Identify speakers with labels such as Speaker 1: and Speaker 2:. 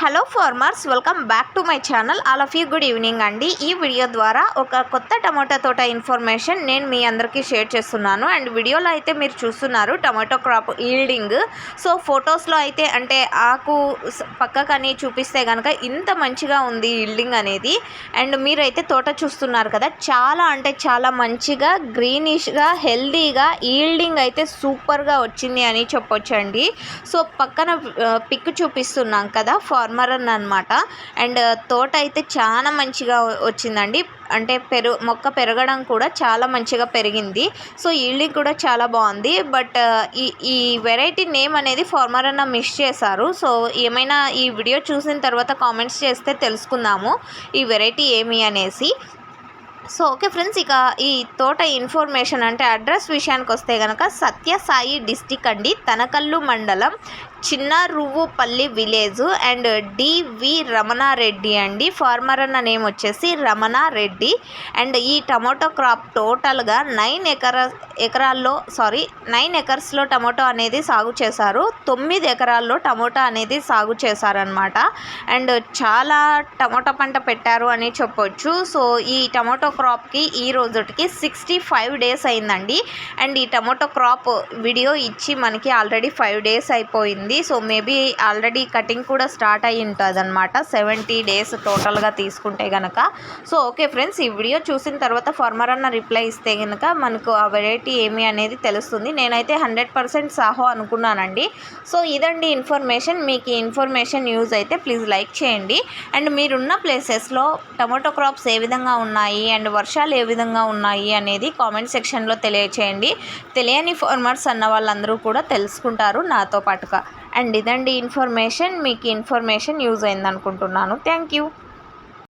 Speaker 1: Hello farmers welcome back to my channel. All of you good evening అండి. ఈ video ద్వారా ఒక కొత్త టమాటా తోట ఇన్ఫర్మేషన్ నేను మీ అందరికీ షేర్ చేస్తున్నాను. అండ్ వీడియోలో అయితే మీరు చూస్తున్నారు టమాటో క్రాప్ ఈల్డింగ్. సో ఫొటోస్లో అయితే అంటే ఆకు పక్కకని చూపిస్తే కనుక ఇంత మంచిగా ఉంది ఈల్డింగ్ అనేది. అండ్ మీరైతే తోట చూస్తున్నారు కదా చాలా అంటే చాలా మంచిగా గ్రీనిష్గా హెల్దీగా ఈల్డింగ్ అయితే సూపర్గా వచ్చింది అని చెప్పొచ్చండి. సో పక్కన పిక్ చూపిస్తున్నాం కదా ఫార్మర్ అని అనమాట అండ్ తోట అయితే చాలా మంచిగా వచ్చిందండి. అంటే పెరు మొక్క పెరగడం కూడా చాలా మంచిగా పెరిగింది. సో ఈల్డింగ్ కూడా చాలా బాగుంది. బట్ ఈ ఈ వెరైటీ నేమ్ అనేది ఫార్మర్ అన్న మిస్ చేశారు. సో ఏమైనా ఈ వీడియో చూసిన తర్వాత కామెంట్స్ చేస్తే తెలుసుకుందాము. ఈ వెరైటీ ఏమి అనేసి. సో ఓకే ఫ్రెండ్స్ ఇక ఈ తోట ఇన్ఫర్మేషన్ అంటే అడ్రస్ విషయానికి వస్తే కనుక సత్యసాయి డిస్టిక్ అండి. తనకల్లు మండలం Chinna Ruvvupalli village and DV Ramana Reddy అండి. ఫార్మర్ అన్న నేమ్ వచ్చేసి రమణారెడ్డి. అండ్ ఈ టమాటో క్రాప్ టోటల్గా నైన్ ఎకర ఎకరాల్లో సారీ నైన్ ఎకర్స్లో టమాటో అనేది సాగు చేశారు. తొమ్మిది ఎకరాల్లో టమోటా అనేది సాగు చేశారనమాట అండ్ చాలా టమోటా పంట పెట్టారు అని చెప్పొచ్చు. సో ఈ టమోటో క్రాప్కి ఈ రోజుటికి సిక్స్టీ ఫైవ్ డేస్ అయిందండి. అండ్ ఈ టమోటో క్రాప్ వీడియో ఇచ్చి మనకి ఆల్రెడీ ఫైవ్ డేస్ అయిపోయింది. సో మేబీ ఆల్రెడీ కటింగ్ కూడా స్టార్ట్ అయ్యి ఉంటుంది అనమాట సెవెంటీ డేస్ టోటల్గా తీసుకుంటే కనుక సో ఓకే ఫ్రెండ్స్ ఈ వీడియో చూసిన తర్వాత ఫార్మర్ అన్న రిప్లై ఇస్తే కనుక మనకు ఆ వెరైటీ ఏమి అనేది తెలుస్తుంది. నేనైతే హండ్రెడ్ పర్సెంట్ సాహో అనుకున్నానండి. సో ఇదండి ఇన్ఫర్మేషన్ మీకు ఈ ఇన్ఫర్మేషన్ యూజ్ అయితే ప్లీజ్ లైక్ చేయండి. అండ్ మీరున్న ప్లేసెస్లో టమాటో క్రాప్స్ ఏ విధంగా ఉన్నాయి? అండ్ వర్షాలు ఏ విధంగా ఉన్నాయి? అనేది కామెంట్ సెక్షన్లో తెలియచేయండి. తెలియని ఫార్మర్స్ అన్న వాళ్ళందరూ కూడా తెలుసుకుంటారు నాతో పాటుగా. అండ్ ఇదండి ఇన్ఫర్మేషన్. మీకు ఇన్ఫర్మేషన్ యూజ్ అయింది అనుకుంటున్నాను థ్యాంక్ యూ.